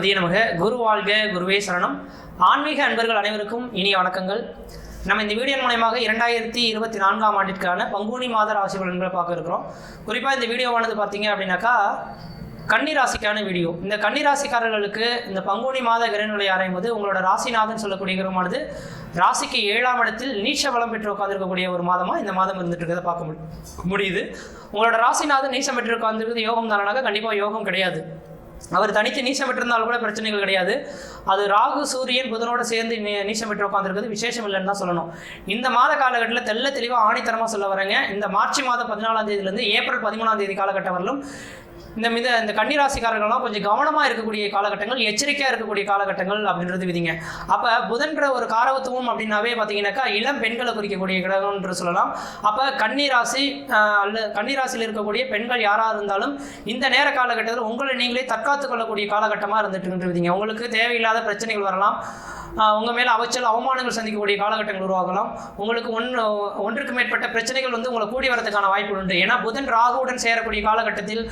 கணபதியே நமக. குரு வாழ்க குருவே சரணம். ஆன்மீக அன்பர்கள் அனைவருக்கும் இனிய வணக்கங்கள். நம்ம இந்த வீடியோ மூலயமாக இரண்டாயிரத்தி இருபத்தி நான்காம் ஆண்டிற்கான பங்குனி மாத ராசி பலன்களை பார்க்க இருக்கிறோம். குறிப்பாக இந்த வீடியோவானது பார்த்தீங்க அப்படின்னாக்கா கன்னி ராசிக்கான வீடியோ. இந்த கன்னி ராசிக்காரர்களுக்கு இந்த பங்குனி மாத கிரகநிலை ஆராயும்போது உங்களோட ராசிநாதன் சொல்லக்கூடிய கிரகமானது ராசிக்கு ஏழாம் இடத்தில் நீச்ச வளம் பெற்று உட்காந்துருக்கக்கூடிய ஒரு மாதமாக இந்த மாதம் இருந்துட்டு இருக்கிறத பார்க்க முடியுது. உங்களோட ராசிநாதன் நீச்சம் பெற்று உட்காந்துருக்கிறது யோகம் தானாக கண்டிப்பாக யோகம் கிடையாது. அவர் தனித்து நீச்சம் பெற்றிருந்தால் கூட பிரச்சனைகள் கிடையாது. அது ராகு சூரியன் புதனோட சேர்ந்து நீ- நீச்சம் பெற்று உட்காந்துருக்கிறது விசேஷம் இல்லைன்னு தான் சொல்லணும். இந்த மாத காலகட்டத்தில் தெள்ள தெளிவாக ஆணித்தரமாக சொல்ல வரேங்க. இந்த மார்ச் மாதம் பதினாலாம் தேதியிலேருந்து ஏப்ரல் பதிமூணாம் தேதி காலகட்டம் வரலும் இந்த மித இந்த கன்னிராசிக்காரர்கள்லாம் கொஞ்சம் கவனமாக இருக்கக்கூடிய காலகட்டங்கள் எச்சரிக்கையாக இருக்கக்கூடிய காலகட்டங்கள் அப்படின்றது விதிங்க. அப்போ புதன்ற ஒரு காரவத்துவம் அப்படின்னாவே பார்த்தீங்கன்னாக்கா இளம் பெண்களை குறிக்கக்கூடிய கிரகம்ன்று சொல்லலாம். அப்போ கன்னிராசி அல்ல கன்னிராசியில் இருக்கக்கூடிய பெண்கள் யாராக இருந்தாலும் இந்த நேர காலகட்டத்தில் உங்களை நீங்களே தற்காத்து கொள்ளக்கூடிய காலகட்டமாக இருந்துட்டு விதிங்க. உங்களுக்கு தேவையில்லாத பிரச்சனைகள் வரலாம். உங்கள் மேலே அவச்சல் அவமானங்கள் சந்திக்கக்கூடிய காலகட்டங்கள் உருவாகலாம். உங்களுக்கு ஒன்று ஒன்றுக்கு மேற்பட்ட பிரச்சனைகள் வந்து உங்களை கூடி வரதுக்கான வாய்ப்பு உண்டு. ஏன்னா புதன் ராகுவுடன் சேரக்கூடிய காலகட்டத்தில்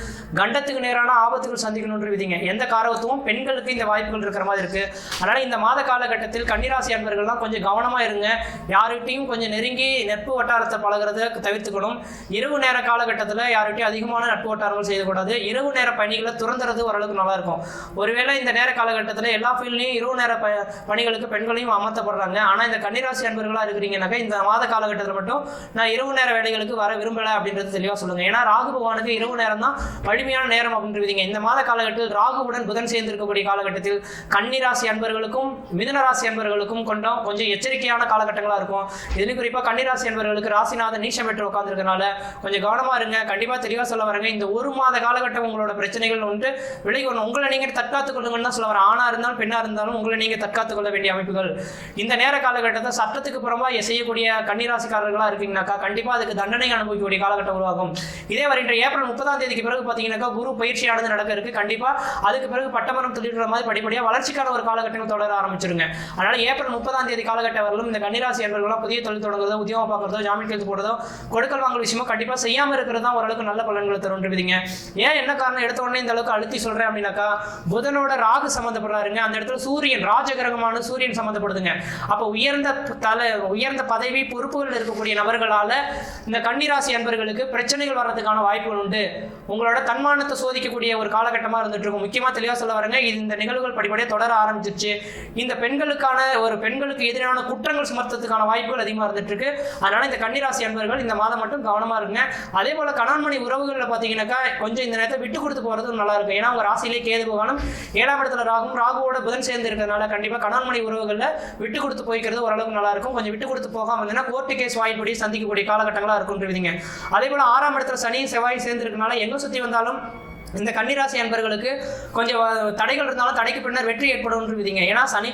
கண்டத்துக்கு நேரான ஆபத்துகள் சந்திக்கணும்னு விதிங்க. எந்த காரகத்துவம்? பெண்களுக்கு இந்த வாய்ப்புகள் இருக்கிற மாதிரி இருக்கு. அதனால இந்த மாத காலகட்டத்தில் கன்னிராசி அன்பர்கள்லாம் கொஞ்சம் கவனமா இருங்க. யார்கிட்டையும் கொஞ்சம் நெருங்கி நட்பு வட்டாரத்தை பழகுறத தவிர்த்துக்கணும். இரவு நேர காலகட்டத்தில் யார்கிட்டையும் அதிகமான நட்பு வட்டாரங்கள் செய்யக்கூடாது. இரவு நேர பணிகளை துறந்துறது ஓரளவுக்கு நல்லா இருக்கும். ஒருவேளை இந்த நேர காலகட்டத்தில் எல்லா ஃபீல்ட்லையும் இரவு நேர ப பணிகளுக்கு பெண்களையும் அமர்த்தப்படுறாங்க. ஆனால் இந்த கன்னிராசி அன்பர்களாக இருக்கிறீங்கன்னாக்கா இந்த மாத காலகட்டத்தில் மட்டும் நான் இரவு நேர வேலைகளுக்கு வர விரும்பலை அப்படின்றது தெளிவாக சொல்லுங்க. ஏன்னா ராகு பகவானுக்கு இரவு நேரம் தான் வலிமையான நேரம் அப்படின்றீங்க. இந்த மாத காலகட்டத்தில் ராகுவுடன் புதன் சேர்ந்து இருக்கக்கூடிய காலகட்டத்தில் கன்னிராசி அன்பர்களுக்கும் மிதுன ராசி அன்பர்களுக்கும் கொண்டோம் கொஞ்சம் எச்சரிக்கையான காலகட்டங்களாக இருக்கும். இதுலையும் குறிப்பாக கன்னிராசி அன்பர்களுக்கு ராசிநாதன் நீச்சம் பெற்று உட்காந்துருக்கனால கொஞ்சம் கவனமா இருங்க. கண்டிப்பாக தெளிவாக சொல்ல வரேங்க. இந்த ஒரு மாத காலகட்டம் உங்களோட பிரச்சனைகள் வந்து விலகி வரணும் உங்களை நீங்கள் தற்காத்துக் கொள்ளுங்கன்னு தான் சொல்ல வரேன். ஆணா இருந்தாலும் பெண்ணா இருந்தாலும் உங்களை நீங்கள் தற்காத்துக் கொள்ள வேண்டிய அமைப்புகள். இந்த நேர காலகட்டத்தை சட்டத்துக்கு புறமா செய்யக்கூடிய கன்னிராசிக்காரர்களாக இருக்கீங்கனாக்கா கண்டிப்பாக அதுக்கு தண்டனை அனுபவிக்கக்கூடிய காலகட்டம் உருவாகும். இதே வருகின்ற ஏப்ரல் முப்பதாம் தேதிக்கு பிறகு பார்த்தீங்கன்னாக்கா குரு பயிற்சியானது நடக்க இருக்கு. கண்டிப்பாக அதுக்கு பிறகு பட்டமரம் துளிர்ற மாதிரி படிப்படியாக வளர்ச்சிக்கான ஒரு காலகட்டங்கள் தொடர ஆரம்பிச்சிருங்க. அதனால ஏப்ரல் முப்பதாம் தேதி காலகட்டம் வரலும் இந்த கன்னிராசி என்பவர்களாம் புதிய தொழில் தொடங்குறதோ உத்தியோகம் பார்க்குறதோ ஜாமீன் கைது போடுறதோ கொடுக்கல் வாங்கல் விஷயமோ கண்டிப்பாக செய்யாமல் இருக்கிறது தான் ஓரளவுக்கு நல்ல பலன்களை தருன்றீங்க ஏன் என்ன காரணம்? எடுத்த உடனே இந்த அளவுக்கு அழுத்தி சொல்கிறேன் அப்படின்னாக்கா புதனோட ராகு சம்மந்தப்படுறாருங்க அந்த இடத்துல சூரியன் ராஜகிரகமான சூரியன் சம்மந்தப்படுதுங்க அப்போ உயர்ந்த தலை உயர்ந்த பதவி பொறுப்புகள் இருக்கக்கூடிய நபர்களால் இந்த கன்னிராசி அன்பர்களுக்கு பிரச்சனைகள் வர்றதுக்கான வாய்ப்புகள் உண்டு. உங்களோட தன்மான தன்மானத்தை சோதிக்கக்கூடிய ஒரு காலகட்டமாக இருந்துட்டு இருக்கும் முக்கியமாக தெளிவாக சொல்ல வரங்க இது இந்த நிகழ்வுகள் படிப்படியாக தொடர ஆரம்பிச்சிருச்சு. இந்த பெண்களுக்கான ஒரு பெண்களுக்கு எதிரான குற்றங்கள் சுமத்துறதுக்கான வாய்ப்புகள் அதிகமாக இருந்துட்டு இருக்கு அதனால இந்த கன்னிராசி அன்பர்கள் இந்த மாதம் மட்டும் கவனமாக இருங்க. அதே போல கணவன்மணி உறவுகளில் பார்த்தீங்கன்னாக்கா கொஞ்சம் இந்த நேரத்தை விட்டு கொடுத்து போகிறது நல்லா இருக்கும். ஏன்னா உங்க ராசியிலே கேது பகவானும் ஏழாம் இடத்துல ராகும் ராகுவோட புதன் சேர்ந்து இருக்கிறதுனால கண்டிப்பாக கணவன்மணி உறவுகளில் விட்டு கொடுத்து போய்க்கிறது ஓரளவுக்கு நல்லா இருக்கும். கொஞ்சம் விட்டு கொடுத்து போகாம இருந்தீங்கன்னா கோர்ட்டு கேஸ் வாய்ப்படி சந்திக்கக்கூடிய காலகட்டங்களாக இருக்கும்ன்றீங்க அதே போல ஆறாம் இடத்துல சனி செவ்வாயும் சேர்ந்து இருக்கனால எங்க சுத்தி வந்தாலும் இந்த கன்னிராசி அன்பர்களுக்கு கொஞ்சம் தடைகள் இருந்தாலும் தடைக்கு பின்னர் வெற்றி ஏற்படும் விதிங்க. ஏன்னா சனி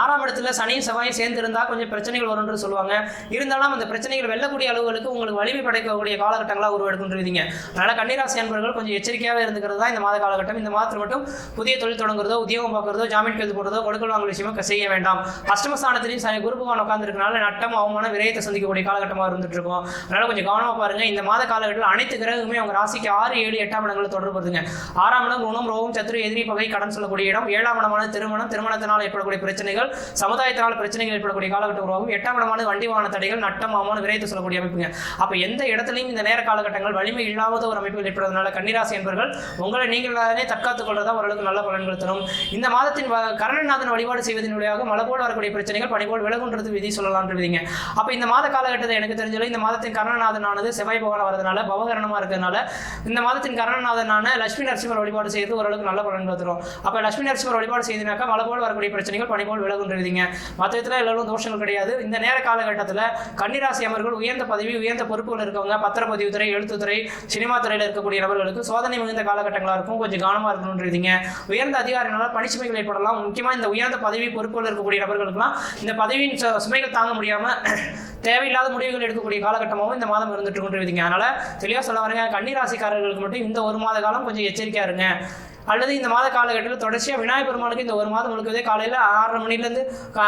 ஆறாம் இடத்துல சனியும் செவ்வாயும் சேர்ந்து இருந்தால் கொஞ்சம் பிரச்சனைகள் வரும்னு சொல்லுவாங்க. இருந்தாலும் அந்த பிரச்சனைகள் வெல்லக்கூடிய அளவுகளுக்கு உங்களுக்கு வலிமை படைக்கக்கூடிய காலகட்டங்களாக உருவெடுக்கும் விதிங்க. அதனால கன்னிராசி அன்பர்கள் கொஞ்சம் எச்சரிக்கையாக இருந்துக்கிறது தான் இந்த மாத காலகட்டம். இந்த மாதத்தில் மட்டும் புதிய தொழில் தொடங்குறதோ உத்தியோகம் பார்க்குறதோ ஜாமீன் கைது போடுறதோ கொடுக்கல் வாங்கல் விஷயமா செய்ய வேண்டாம். அஷ்டமஸ்தானத்திலையும் சனி குரு பகவான் உட்காந்துருக்கனால நட்டம் அவமான விரயத்தை சந்திக்கக்கூடிய காலகட்டமாக இருந்துட்டு இருக்கும். அதனால கொஞ்சம் கவனமாக பாருங்க. இந்த மாத காலகட்டத்தில் அனைத்து கிரகமே அவங்க ராசிக்கு ஆறு ஏழு எட்டாம் இடங்களில் தொடர்பு வருதுங்க ஆறாம் இடம் குணம் ரோகம் சத்துரு எதிரி பகை கடன் சொல்லக்கூடிய இடம். ஏழாம் இடமான திருமணம் திருமணத்தினால் ஏற்படக்கூடிய பிரச்சனைகள் சமுதாயத்தினால் பிரச்சனைகள் ஏற்படக்கூடிய காலகட்டம் உருவாகும். எட்டாம் இடமான வண்டி வாகன தடைகள் நட்டம் ஆமான விரைத்து சொல்லக்கூடிய அமைப்புங்க. அப்ப எந்த இடத்துலையும் இந்த நேர காலகட்டங்கள் வலிமை இல்லாத ஒரு அமைப்புகள் ஏற்படுறதுனால கன்னிராசி என்பவர்கள் உங்களை நீங்களானே தற்காத்துக் கொள்றதா ஓரளவுக்கு நல்ல பலன்கள் தரும் இந்த மாதத்தின் வ- கரணநாதன் வழிபாடு செய்வதன் வழியாக மழை போல் வரக்கூடிய பிரச்சனைகள் பனி போல் விலகுன்றது விதி சொல்லலாம் விதிங்க அப்ப இந்த மாத காலகட்டத்தை எனக்கு தெரிஞ்சது இந்த மாதத்தின் கரணநாதனானது செவ்வாய் பகவான் வரதுனால பவகரணமா இருக்கிறதுனால இந்த மாதத்தின் கரணநாதனான லட்சுமி நரசிம்மர் வழிபாடு செய்து ஓரளவுக்கு நல்ல பலன்கள் தரும். அப்போ லட்சுமி நரசிம்மர் வழிபாடு செய்தினாக்கா மழை போல் வரக்கூடிய பிரச்சனைகள் பனி போல் விலகுன்றதுங்க மற்ற எல்லாரும் தோஷங்கள் கிடையாது. இந்த நேர காலகட்டத்தில் கன்னிராசி அமர்கள் உயர்ந்த பதவி உயர்ந்த பொறுப்புகள் இருக்கவங்க பத்திரப்பதிவு துறை எழுத்துத்துறை சினிமா துறையில் இருக்கக்கூடிய நபர்களுக்கு சோதனை மிகுந்த காலகட்டங்களாக இருக்கும். கொஞ்சம் கவனமாக இருக்கணுன்றீங்க. உயர்ந்த அதிகாரிகளால் பணிச்சுமைகள் ஏற்படலாம். முக்கியமாக இந்த உயர்ந்த பதவி பொறுப்புகள் இருக்கக்கூடிய நபர்களுக்கெல்லாம் இந்த பதவியின் சு- சுமைகள் தாங்க முடியாமல் தேவையில்லாத முடிவுகள் எடுக்கக்கூடிய காலகட்டமாகவும் இந்த மாதம் இருந்துட்டு கொண்டிருக்கீங்க அதனால தெளிவாக சொல்ல வரேங்க கன்னிராசிக்காரர்களுக்கு மட்டும் இந்த ஒரு மாத காலம் கொஞ்சம் எச்சரிக்கையா இருங்க. அல்லது இந்த மாத காலகட்டத்தில் தொடர்ச்சியாக விநாயகர் பெருமாளுக்கு இந்த ஒரு மாதம் முழுக்கவே காலையில் ஆறரை மணிலேருந்து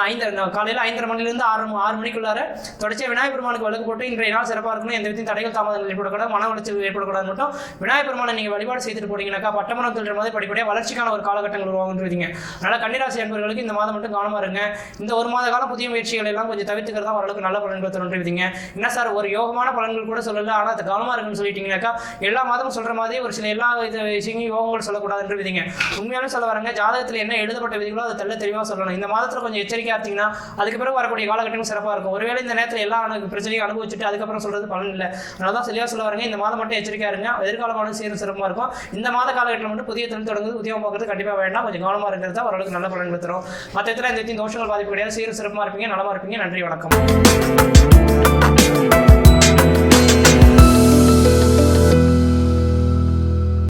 ஐந்து காலையில் ஐந்தரை மணிலேருந்து ஆறு ஆறு மணிக்குள்ளார தொடர்ச்சியாக விநாயகர் பெருமாளுக்கு விளக்கு போட்டு இன்றைய நாள் சிறப்பாக இருக்கணும். எந்த விதத்தையும் தடைகள் தாமதங்கள் ஏற்படக்கூடாது மன உளைச்சல் ஏற்படக்கூடாது மட்டும். விநாயகர் பெருமாளை நீங்கள் வழிபாடு செய்துட்டு போனீங்கன்னாக்கா பட்டமணம் தொழில் மாதிரி படிப்படியாக வளர்ச்சிக்கான ஒரு காலகட்டங்கள் உருவாகுன்றீங்க. அதனால் கன்னிராசி என்பவர்களுக்கு இந்த மாதம் மட்டும் கவனமாக இருங்க. இந்த ஒரு மாத காலம் புதிய முயற்சிகள் எல்லாம் கொஞ்சம் தவிர்த்துக்கிறதா ஓரளவுக்கு நல்ல பலன்கள் தோன்றுவீங்க என்ன சார் ஒரு யோகமான பலன்கள் கூட சொல்லல ஆனால் அது கவனமாக இருக்குன்னு சொல்லிட்டீங்கன்னாக்கா எல்லா மாதமும் சொல்கிற மாதிரி ஒரு சில எல்லா இது விஷயங்களும் யோகங்கள் சொல்லக்கூடாதுன்றீங்க உண்மையாலும் சொல்ல வரங்க ஜாதகத்தில் என்ன எழுதப்பட்ட விதிகளோ அதை தெல்ல தெளிவாக சொல்லணும். இந்த மாதத்தில் கொஞ்சம் எச்சரிக்கையாக இருந்தீங்கன்னா அதுக்கு பிறகு வரக்கூடிய காலகட்டங்கள் சிறப்பாக இருக்கும். ஒருவேளை இந்த நேரத்தில் எல்லா பிரச்சனையும் அனுபவிச்சுட்டு அதுக்கப்புறம் சொல்றது பலன் இல்லை. அதனால தான் தெளிவாக சொல்ல வரங்க இந்த மாதம் மட்டும் எச்சரிக்கையாக இருங்க. எதிர்காலமான சீரும் சிறப்பாக இருக்கும். இந்த மாத காலகட்டத்தில் மட்டும் புதிய தொழில் தொடங்குது உத்தியோகம் பார்க்கறது கண்டிப்பாக வேண்டாம். கொஞ்சம் கவனமாக இருக்கிறது தான் ஓரளவுக்கு நல்ல பலன்கள் தரும். மற்ற இடத்துல இந்த தோஷங்கள் பாதிப்பு கிடையாது. சீரும் சிறப்பாக இருப்பீங்க நலமாக இருப்பீங்க. நன்றி வணக்கம்.